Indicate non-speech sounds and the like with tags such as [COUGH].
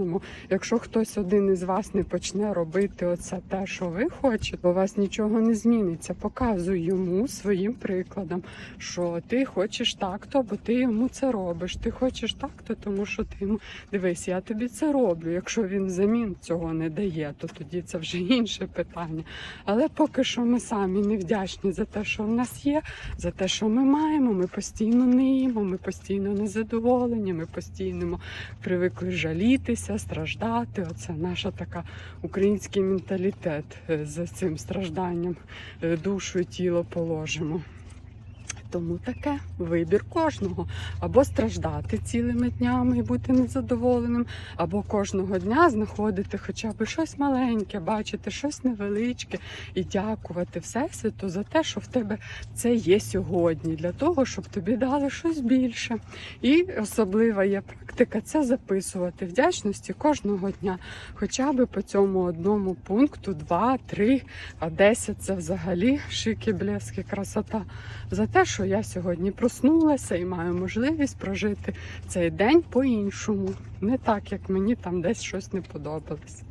кожному. Якщо хтось один із вас не почне робити оце те, що ви хочете, у вас нічого не зміниться. Показуй йому своїм прикладом, що ти хочеш так-то, бо ти йому це робиш. Ти хочеш так-то, тому що ти йому дивись, я тобі це роблю. Якщо він взамін цього не дає, то тоді це вже [LAUGHS] інше питання. Але поки що ми самі не вдячні за те, що в нас є, за те, що ми маємо. Ми постійно ниємо, ми постійно незадоволені, ми постійно привикли жалітися, страждати. Оце наша така український менталітет е, за цим стражданням е, душу і тіло положимо. Тому таке вибір кожного. Або страждати цілими днями і бути незадоволеним, або кожного дня знаходити хоча б щось маленьке, бачити щось невеличке і дякувати Всесвіту за те, що в тебе це є сьогодні, для того, щоб тобі дали щось більше. І особлива є практика це записувати вдячності кожного дня, хоча б по цьому одному пункту, два, три, а десять це взагалі шики, блески, красота. За те, що я сьогодні проснулася і маю можливість прожити цей день по-іншому, не так, як мені там десь щось не подобалось.